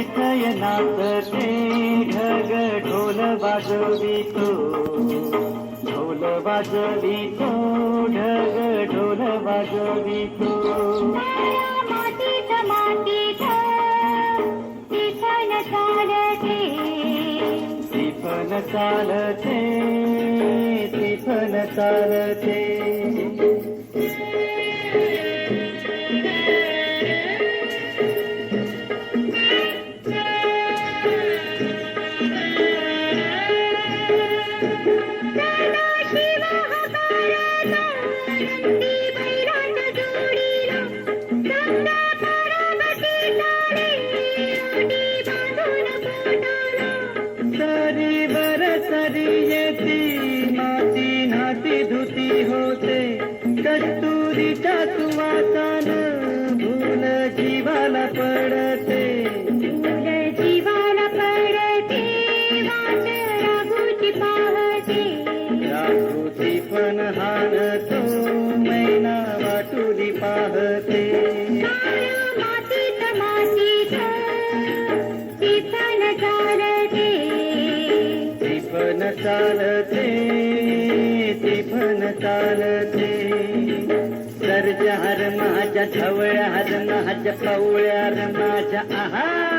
नाचते ढग ढोल वाजवितो. ढोल वाजवितो ढग ढोल मातीत मातीत तिथं चालते. चालते टिफन चालते. Bye. चालते चालते पण चालते. सर्ज हर माझ्या झवळ्या हर माझ्या पवळ्या हर माझ्या आहा.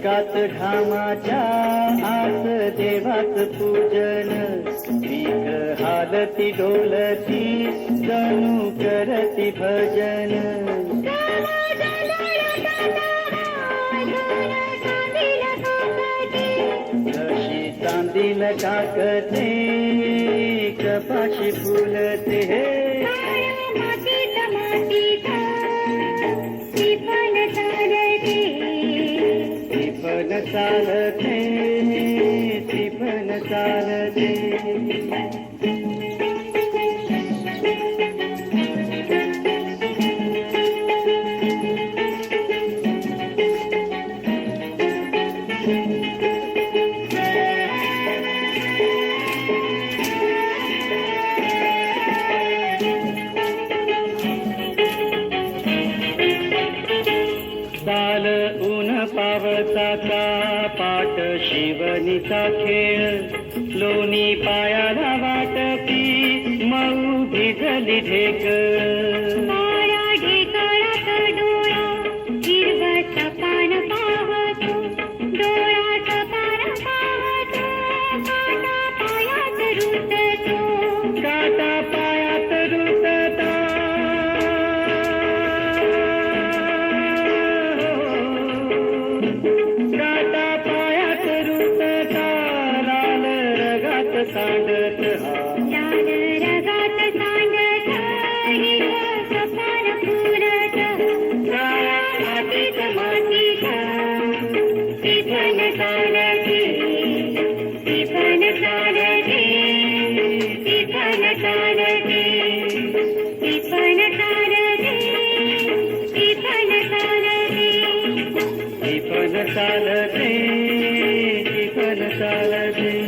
अभिषेकात घामाच्या आस देवाच पूजन पीक हालती डोलती जणू करती भजन गावा चांदील काकते. जशी चांदील काकते कपाशी फुलते मातीत टिपण चालते टिपण चालते. बाल पावसाचा पाट शिवनीचा खेळ. लोणी पायाला वाटती मऊ भिजली ढेक. काळा ढेकळात डोळा ಸರದಿ